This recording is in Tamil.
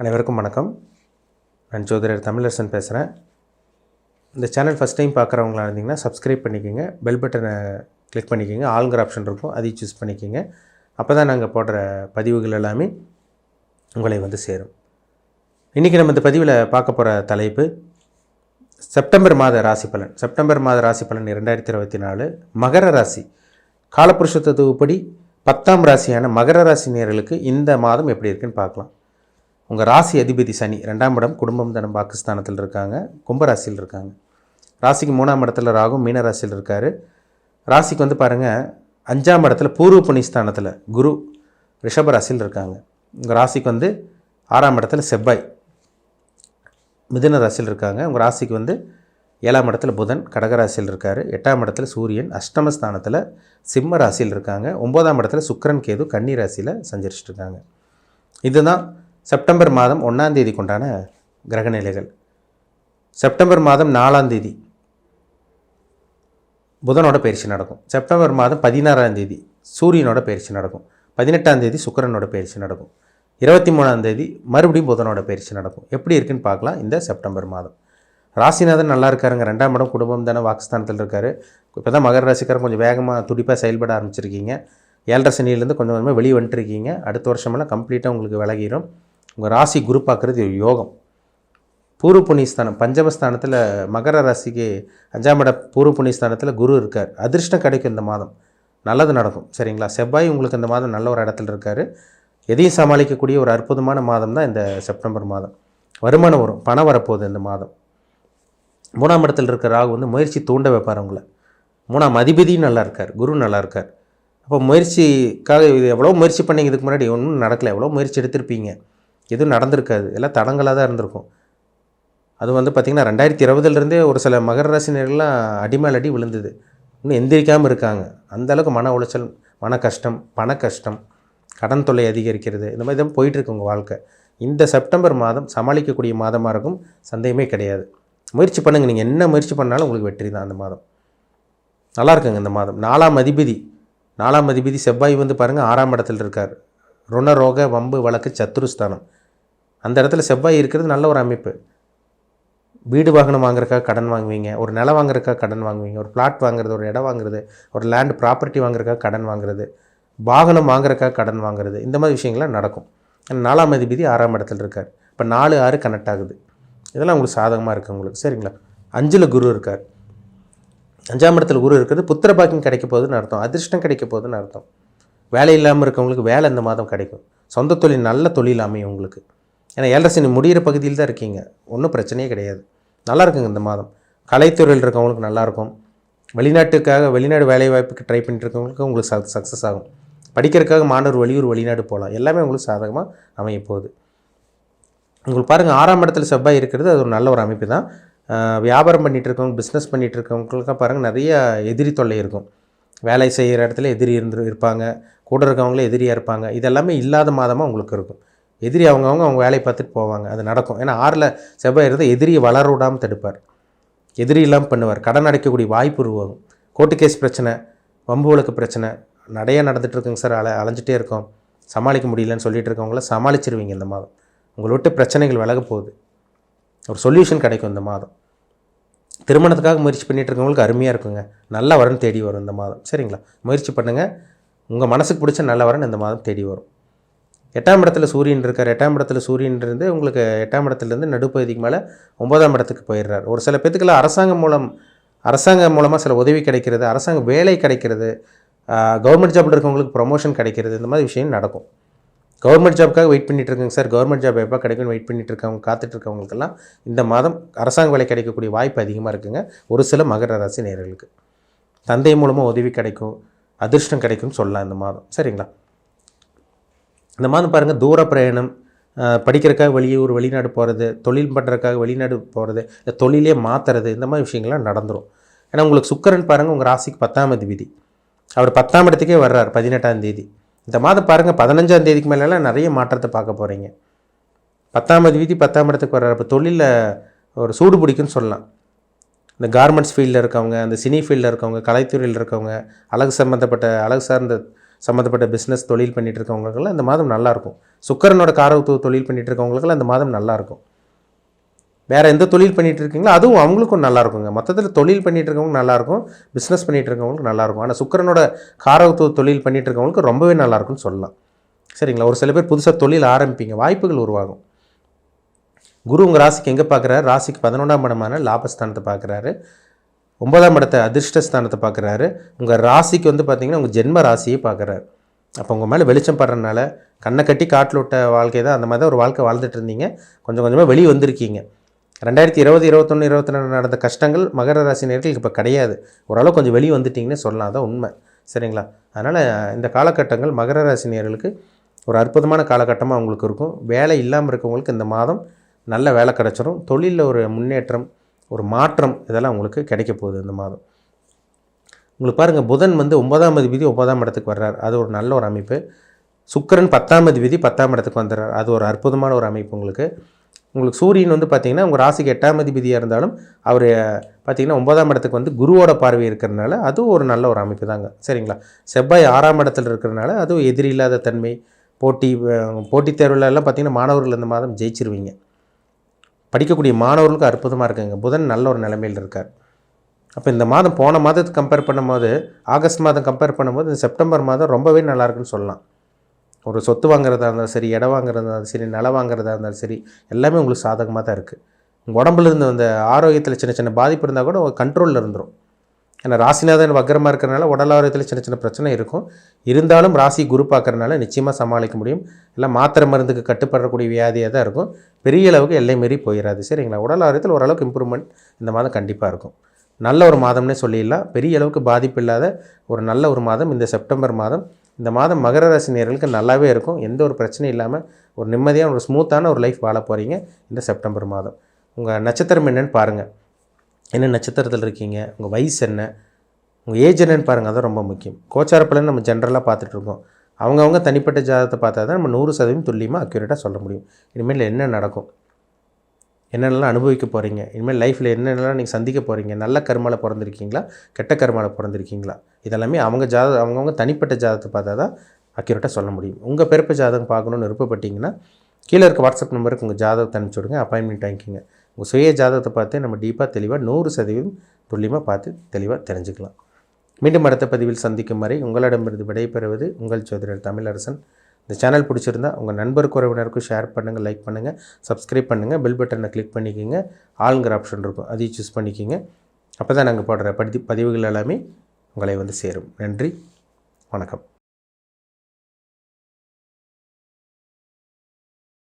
அனைவருக்கும் வணக்கம். நான் ஜோதிடர் தமிழரசன் பேசுகிறேன் இந்த சேனல் ஃபஸ்ட் டைம் பார்க்குறவங்களா இருந்தீங்கன்னா சப்ஸ்கிரைப் பண்ணிக்கோங்க. பெல் பட்டனை கிளிக் பண்ணிக்கோங்க. ஆளுங்கிற ஆப்ஷன் இருக்கும். அதையும் சூஸ் பண்ணிக்கோங்க. அப்போ தான் நாங்கள் போடுற பதிவுகள் எல்லாமே உங்களை வந்து சேரும். இன்றைக்கி நம்ம இந்த பதிவில் பார்க்க போகிற தலைப்பு செப்டம்பர் மாத ராசி பலன். செப்டம்பர் மாத ராசி பலன் இரண்டாயிரத்தி இருபத்தி நாலு. மகர ராசி. காலப்புருஷ தத்துவப்படி பத்தாம் ராசியான மகர ராசி நேர்களுக்கு இந்த மாதம் எப்படி இருக்குன்னு பார்க்கலாம். உங்கள் ராசி அதிபதி சனி ரெண்டாம் இடம் குடும்பம் தனம் பாகிஸ்தானத்தில் இருக்காங்க கும்பராசியில் இருக்காங்க. ராசிக்கு மூணாம் இடத்துல ராகும் மீனராசியில் இருக்கார். ராசிக்கு வந்து பாருங்கள் அஞ்சாம் இடத்துல பூர்வ புனிஸ்தானத்தில் குரு ரிஷபராசியில் இருக்காங்க. உங்கள் ராசிக்கு வந்து ஆறாம் இடத்துல செவ்வாய் மிதுன ராசியில் இருக்காங்க. உங்கள் ராசிக்கு வந்து ஏழாம் இடத்துல புதன் கடகராசியில் இருக்கார். எட்டாம் இடத்துல சூரியன் அஷ்டமஸ்தானத்தில் சிம்ம ராசியில் இருக்காங்க. ஒம்போதாம் இடத்துல சுக்கரன் கேது கன்னி ராசியில் சஞ்சரிச்சிட்டு இருக்காங்க. இதுதான் செப்டம்பர் மாதம் ஒன்றாம் தேதிக்கு உண்டான கிரகநிலைகள் செப்டம்பர் மாதம் நாலாம் தேதி புதனோட பயிற்சி நடக்கும். செப்டம்பர் மாதம் பதினாறாம் தேதி சூரியனோட பயிற்சி நடக்கும். பதினெட்டாம் தேதி சுக்கிரனோட பயிற்சி நடக்கும். இருபத்தி மூணாம் தேதி மறுபடியும் புதனோட பயிற்சி நடக்கும். எப்படி இருக்குன்னு பார்க்கலாம் இந்த செப்டம்பர் மாதம். ராசிநாதன் நல்லா இருக்காருங்க. ரெண்டாம் இடம் குடும்பம் தானே வாக்குஸ்தானத்தில் இருக்கார். இப்போ தான் மகர ராசிக்காரன் கொஞ்சம் வேகமாக துடிப்பாக செயல்பட ஆரம்பிச்சிருக்கீங்க. ஏழரை சனியிலேருந்து கொஞ்சம் கொஞ்சமாக வெளியே வந்துட்டுருக்கீங்க அடுத்த வருஷமெல்லாம் கம்ப்ளீட்டாக உங்களுக்கு விலகிடும் உங்கள் ராசி குரு பார்க்குறது யோகம். பூர்வ புண்ணியஸ்தானம் பஞ்சமஸ்தானத்தில் மகர ராசிக்கு அஞ்சாம் இட பூர்வ புண்ணியஸ்தானத்தில் குரு இருக்கார். அதிர்ஷ்டம் கிடைக்கும் இந்த மாதம். நல்லது நடக்கும். சரிங்களா? செவ்வாய் உங்களுக்கு இந்த மாதம் நல்ல ஒரு இடத்துல இருக்கார். எதையும் சமாளிக்கக்கூடிய ஒரு அற்புதமான மாதம் தான் இந்த செப்டம்பர் மாதம். வருமானம் வரும். பணம் வரப்போகுது இந்த மாதம். மூணாம் இடத்துல இருக்கிற ராகு வந்து முயற்சி தூண்ட வைப்பார் உங்களை. மூணாம் அதிபதியும் நல்லா இருக்கார். குரு நல்லா இருக்கார். அப்போ முயற்சிக்காக இது எவ்வளோ முயற்சி பண்ணிங்க இதுக்கு முன்னாடி ஒன்றும் நடக்கலை. எவ்வளோ முயற்சி எடுத்திருப்பீங்க. எதுவும் நடந்திருக்காது. எல்லாம் தடங்களாக தான் இருந்திருக்கும். அது வந்து பார்த்திங்கன்னா ரெண்டாயிரத்தி இருபதுலேருந்தே ஒரு சில மகர ராசினர்கள்லாம் அடிமேல் அடி விழுந்தது. இன்னும் எந்திரிக்காமல் இருக்காங்க. அந்தளவுக்கு மன உளைச்சல் மன கஷ்டம் பண கஷ்டம் கடன் தொல்லை அதிகரிக்கிறது இந்த மாதிரி தான் போயிட்டுருக்கு உங்கள் வாழ்க்கை. இந்த செப்டம்பர் மாதம் சமாளிக்கக்கூடிய மாதமாக இருக்கும் சந்தேகமே கிடையாது. முயற்சி பண்ணுங்கள் நீங்கள் என்ன முயற்சி பண்ணாலும் உங்களுக்கு வெற்றி தான் அந்த மாதம். நல்லா இருக்குங்க இந்த மாதம். நாலாம் அதிபதி நாலாம் அதிபதி செவ்வாய் வந்து பாருங்கள் ஆறாம் இடத்துல இருக்கார். ருணரோக வம்பு வழக்கு சத்துருஸ்தானம் அந்த இடத்துல செவ்வாய் இருக்கிறது நல்ல ஒரு அமைப்பு. வீடு வாகனம் வாங்குறக்காக கடன் வாங்குவீங்க ஒரு நிலம் வாங்குறக்காக கடன் வாங்குவீங்க ஒரு பிளாட் வாங்குறது ஒரு இடம் வாங்குறது ஒரு லேண்ட் ப்ராப்பர்ட்டி வாங்குறக்காக கடன் வாங்குறது வாகனம் வாங்குறதுக்காக கடன் வாங்குறது இந்த மாதிரி விஷயங்கள்லாம் நடக்கும். நாலாம் அதிபதி ஆறாம் இடத்துல இருக்கார். இப்போ நாலு ஆறு கனெக்ட் ஆகுது. இதெல்லாம் உங்களுக்கு சாதகமாக இருக்குது உங்களுக்கு. சரிங்களா? அஞ்சில் குரு இருக்கார். அஞ்சாம் இடத்துல குரு இருக்கிறது புத்திர பாக்கியம் கிடைக்க போகுதுன்னு அர்த்தம். அதிர்ஷ்டம் கிடைக்க போகுதுன்னு அர்த்தம். வேலை இல்லாமல் இருக்கவங்களுக்கு வேலை இந்த மாதம் கிடைக்கும். சொந்த தொழில் நல்ல தொழில் அமையும் உங்களுக்கு. ஏன்னா ஏழரை சனி முடிகிற பகுதியில் தான் இருக்கீங்க. ஒன்றும் பிரச்சனையே கிடையாது. நல்லா இருக்குங்க இந்த மாதம். கலைத்துறையில் இருக்கவங்களுக்கு நல்லாயிருக்கும் வெளிநாட்டுக்காக வெளிநாடு வேலை வாய்ப்புக்கு ட்ரை பண்ணிட்டுருக்கவங்களுக்கு உங்களுக்கு சக் சக்ஸஸ் ஆகும். படிக்கிறதுக்காக மாணவர் வெளியூர் வெளிநாடு போகலாம். எல்லாமே உங்களுக்கு சாதகமாக அமைய போகுது. உங்களுக்கு பாருங்கள் ஆறாம் இடத்துல செவ்வாய் இருக்கிறது அது ஒரு நல்ல ஒரு அமைப்பு தான் வியாபாரம் பண்ணிகிட்டு இருக்கவங்க பிஸ்னஸ் பண்ணிகிட்டு இருக்கவங்களுக்கு பாருங்கள் நிறைய எதிரி தொல்லை இருக்கும். வேலை செய்கிற இடத்துல எதிரி இருந்து இருப்பாங்க. கூட இருக்கவங்களே எதிரியாக இருப்பாங்க. இதெல்லாமே இல்லாத மாதமாக உங்களுக்கு இருக்கும். எதிரி அவங்கவுங்க அவங்க வேலையை பார்த்துட்டு போவாங்க. அது நடக்கும். ஏன்னா ஆறில் செவ்வாய் இருந்தால் எதிரியை வளர விடாமல் தடுப்பார். எதிரி இல்லாமல் பண்ணுவார். கடன் அடைக்கக்கூடிய வாய்ப்பு உருவாகும். கோர்ட்டு கேஸ் பிரச்சனை வம்பு வழக்கு பிரச்சனை நடையாக நடந்துட்டு இருக்குங்க சார். அலை அலைஞ்சிட்டே இருக்கோம். சமாளிக்க முடியலன்னு சொல்லிட்டு இருக்கவங்கள சமாளிச்சிருவீங்க இந்த மாதம். உங்களை விட்டு பிரச்சனைகள் விலக போகுது. ஒரு சொல்யூஷன் கிடைக்கும் இந்த மாதம். திருமணத்துக்காக முயற்சி பண்ணிட்டு இருக்கவங்களுக்கு அருமையாக இருக்குங்க. நல்ல வரன் தேடி வரும் இந்த மாதம். சரிங்களா? முயற்சி பண்ணுங்கள் உங்கள் மனசுக்கு பிடிச்ச நல்ல வரன் இந்த மாதம் தேடி வரும். எட்டாம் இடத்துல சூரியன் இருக்கார் எட்டாம் இடத்துல சூரியன் இருந்து உங்களுக்கு எட்டாம் இடத்துலேருந்து நடுப்பகுதிக்கு மேலே ஒன்பதாம் இடத்துக்கு போயிடுறார். ஒரு சில பேத்துக்கெல்லாம் அரசாங்கம் மூலம் அரசாங்கம் மூலமாக சில உதவி கிடைக்கிறது அரசாங்க வேலை கிடைக்கிறது கவர்மெண்ட் ஜாப்பில் இருக்கவங்களுக்கு ப்ரொமோஷன் கிடைக்கிறது இந்த மாதிரி விஷயம் நடக்கும். கவர்மெண்ட் ஜாப்க்காக வெயிட் பண்ணிட்டு இருக்கேங்க சார் கவர்மெண்ட் ஜாப் எப்போ கிடைக்கும்னு வெயிட் பண்ணிட்டு இருக்கவங்க காத்துட்டு இருக்கவங்களுக்கெல்லாம் இந்த மாதம் அரசாங்க வேலை கிடைக்கக்கூடிய வாய்ப்பு அதிகமாக இருக்குங்க. ஒரு சில மகர ராசி நேர்களுக்கு தந்தை மூலமாக உதவி கிடைக்கும் அதிர்ஷ்டம் கிடைக்கும்னு சொல்லலாம் இந்த மாதம். சரிங்களா? இந்த மாதிரி பாருங்கள் தூர பிரயாணம் படிக்கிறக்காக வெளியூர் வெளிநாடு போகிறது தொழில் பண்ணுறதுக்காக வெளிநாடு போகிறது இல்லை தொழிலே மாற்றுறது இந்த மாதிரி விஷயங்கள்லாம் நடந்துடும் ஏன்னா உங்களுக்கு சுக்கரன் பாருங்கள் உங்கள் ராசிக்கு பத்தாம் அதிபதி. அவர் பத்தாம் இடத்துக்கே வர்றார் பதினெட்டாம் தேதி. இந்த மாதம் பாருங்கள் பதினஞ்சாம் தேதிக்கு மேலெல்லாம் நிறைய மாற்றத்தை பார்க்க போகிறீங்க பத்தாம் அதிபதி பத்தாம் இடத்துக்கு வர்றார். இப்போ தொழிலில் ஒரு சூடு பிடிக்குன்னு சொல்லலாம். இந்த கார்மெண்ட்ஸ் ஃபீல்டில் இருக்கவங்க அந்த சினி ஃபீல்டில் இருக்கவங்க கலைத்துறையில் இருக்கவங்க அழகு சம்மந்தப்பட்ட அழகு சார்ந்த சம்மந்தப்பட்ட பிஸ்னஸ் தொழில் பண்ணிகிட்டு இருக்கவங்களுக்கெல்லாம் இந்த மாதம் நல்லாயிருக்கும். சுக்கரனோட காரத்துவ தொழில் பண்ணிகிட்டு இருக்கவங்களுக்கெல்லாம் இந்த மாதம் நல்லாயிருக்கும். வேறு எந்த தொழில் பண்ணிகிட்டு இருக்கீங்களோ அதுவும் அவங்களுக்கும் நல்லாயிருக்குங்க. மொத்தத்தில் தொழில் பண்ணிகிட்டு இருக்கவங்க நல்லாயிருக்கும் பிஸ்னஸ் பண்ணிகிட்டு இருக்கவங்களுக்கு நல்லாயிருக்கும். ஆனால் சுக்கரனோட காரத்துவ தொழில் பண்ணிகிட்டு இருக்கவங்களுக்கு ரொம்பவே நல்லாயிருக்குன்னு சொல்லலாம். சரிங்களா? ஒரு சில பேர் புதுசாக தொழில் ஆரம்பிப்பீங்க வாய்ப்புகள் உருவாகும். குரு உங்கள் ராசிக்கு எங்கே பார்க்குறாரு ராசிக்கு பதினொன்றாம் இடமான லாபஸ்தானத்தை பார்க்குறாரு ஒன்பதாம் இடத்தை அதிர்ஷ்டஸ்தானத்தை பார்க்குறாரு. உங்கள் ராசிக்கு வந்து பார்த்தீங்கன்னா உங்கள் ஜென்ம ராசியை பார்க்குறாரு. அப்போ உங்கள் மேலே வெளிச்சம் படுறதுனால கண்ணை கட்டி காட்டில் விட்ட வாழ்க்கை தான் அந்த மாதிரி தான் ஒரு வாழ்க்கை வாழ்ந்துட்டு இருந்தீங்க. கொஞ்சம் கொஞ்சமாக வெளியே வந்திருக்கீங்க. ரெண்டாயிரத்தி இருபது இருபத்தொன்று இருபத்தி ரெண்டு நடந்த கஷ்டங்கள் மகர ராசி நேர்களுக்கு இப்போ கிடையாது. ஓரளவு கொஞ்சம் வெளியே வந்துட்டிங்கன்னு சொல்லலாம். தான் உண்மை. சரிங்களா? அதனால் இந்த காலகட்டங்கள் மகர ராசி நேர்களுக்கு ஒரு அற்புதமான காலகட்டமாக அவங்களுக்கு இருக்கும். வேலை இல்லாமல் இருக்கவங்களுக்கு இந்த மாதம் நல்ல வேலை கிடச்சிரும். தொழிலில் ஒரு முன்னேற்றம் ஒரு மாற்றம் இதெல்லாம் உங்களுக்கு கிடைக்க போகுது இந்த மாதம். உங்களுக்கு பாருங்கள் புதன் வந்து ஒன்பதாம் அதிபதி ஒன்பதாம் இடத்துக்கு வர்றார். அது ஒரு நல்ல ஒரு அமைப்பு. சுக்கிரன் பத்தாம் அதிபதி பத்தாம் இடத்துக்கு வந்துடுறார். அது ஒரு அற்புதமான ஒரு அமைப்பு உங்களுக்கு. உங்களுக்கு சூரியன் வந்து பார்த்திங்கன்னா உங்கள் ராசிக்கு எட்டாம் அதிபதியாக இருந்தாலும் அவர் பார்த்தீங்கன்னா ஒன்பதாம் இடத்துக்கு வந்து குருவோட பார்வை இருக்கிறனால அதுவும் ஒரு நல்ல ஒரு அமைப்பு தாங்க. சரிங்களா? செவ்வாய் ஆறாம் இடத்துல இருக்கிறனால அதுவும் எதிரி இல்லாத தன்மை போட்டி போட்டித் தேர்வுலலாம் பார்த்திங்கன்னா பார்த்தீங்கன்னா மாணவர்கள் இந்த மாதம் ஜெயிச்சிருவீங்க. படிக்கக்கூடிய மாணவர்களுக்கு அற்புதமாக இருக்குங்க. புதன் நல்ல ஒரு நிலைமையில் இருக்கார். அப்போ இந்த மாதம் போன மாதத்துக்கு கம்பேர் பண்ணும்போது ஆகஸ்ட் மாதம் கம்பேர் பண்ணும்போது இந்த செப்டம்பர் மாதம் ரொம்பவே நல்லா இருக்குன்னு சொல்லலாம். ஒரு சொத்து வாங்குறதா இருந்தாலும் சரி இடம் வாங்குறதா இருந்தாலும் சரி நிலம் வாங்குறதா இருந்தாலும் சரி எல்லாமே உங்களுக்கு சாதகமாக தான் இருக்குது உடம்புலேருந்து அந்த ஆரோக்கியத்தில் சின்ன சின்ன பாதிப்பு இருந்தால் கூட கண்ட்ரோலில் இருந்துடும் ஏன்னா ராசிநாதன் வக்கரமாக இருக்கிறனால உடல் ஆரோக்கியத்தில் சின்ன சின்ன பிரச்சனை இருக்கும். இருந்தாலும் ராசி குரு பார்க்குறனால நிச்சயமாக சமாளிக்க முடியும். இல்லை மாத்திரை மருந்துக்கு கட்டுப்படக்கூடிய வியாதியாக தான் இருக்கும். பெரிய அளவுக்கு எல்லை மீறி போயிடாது சரிங்களா? உடல் ஆரோக்கியத்தில் ஓரளவுக்கு இம்ப்ரூவ்மெண்ட் இந்த மாதம் கண்டிப்பாக இருக்கும். நல்ல ஒரு மாதம்னே சொல்லிடலாம். பெரிய அளவுக்கு பாதிப்பு இல்லாத ஒரு நல்ல ஒரு மாதம் இந்த செப்டம்பர் மாதம். இந்த மாதம் மகர ராசி நேர்களுக்கு நல்லாவே இருக்கும். எந்த ஒரு பிரச்சனையும் இல்லாமல் ஒரு நிம்மதியான ஒரு ஸ்மூத்தான ஒரு லைஃப் வாழ போகிறீங்க இந்த செப்டம்பர் மாதம். உங்கள் நட்சத்திரம் என்னென்னு பாருங்கள் என்ன நட்சத்திரத்தில் இருக்கீங்க? உங்கள் வயசு என்ன? உங்கள் ஏஜ் என்னன்னு பாருங்கள் அதான் ரொம்ப முக்கியம். கோச்சார பலன் நம்ம ஜென்ரலாக பார்த்துட்ருக்கோம். அவங்கவுங்க தனிப்பட்ட ஜாதகத்தை பார்த்தா தான் நம்ம நூறு சதவீதம் துல்லியமாக அக்யூரேட்டாக சொல்ல முடியும். இனிமேல் என்ன நடக்கும்? என்னென்னலாம் அனுபவிக்க போகிறீங்க இனிமேல் லைஃப்பில் என்னென்னலாம் நீங்கள் சந்திக்க போகிறீங்க நல்ல கருமாவில் பிறந்திருக்கீங்களா? கெட்ட கருமாவில் பிறந்திருக்கீங்களா? இதெல்லாமே அவங்க ஜாத அவங்கவுங்க தனிப்பட்ட ஜாதகத்தை பார்த்தா தான் அக்யூரேட்டாக சொல்ல முடியும். உங்கள் பிறப்பு ஜாதகம் பார்க்கணுன்னு விருப்பப்பட்டீங்கன்னா கீழே இருக்க வாட்ஸ்அப் நம்பருக்கு உங்கள் ஜாதகத்தை அனுப்பிச்சி விடுங்க அப்பாயின்மெண்ட் வாங்கிக்கோங்க. உங்கள் சுய ஜாதகத்தை பார்த்து நம்ம டீப்பாக தெளிவாக நூறு சதவீதம் துல்லியமாக பார்த்து தெளிவாக தெரிஞ்சுக்கலாம். மீண்டும் அடுத்த பதிவில் சந்திக்கும் வரை உங்களிடமிருந்து விடைபெறுவது உங்கள் ஜோதிடர் தமிழரசன். இந்த சேனல் பிடிச்சிருந்தா உங்கள் நண்பருக்கு உறவினருக்கும் ஷேர் பண்ணுங்கள் லைக் பண்ணுங்கள் சப்ஸ்கிரைப் பண்ணுங்கள் பெல் பட்டனை கிளிக் பண்ணிக்கோங்க ஆளுங்கிற ஆப்ஷன் இருக்கும் அதையும் சூஸ் பண்ணிக்கோங்க. அப்போ தான் நாங்கள் போடுற பதி பதிவுகள் எல்லாமே உங்களை வந்து சேரும். நன்றி வணக்கம்.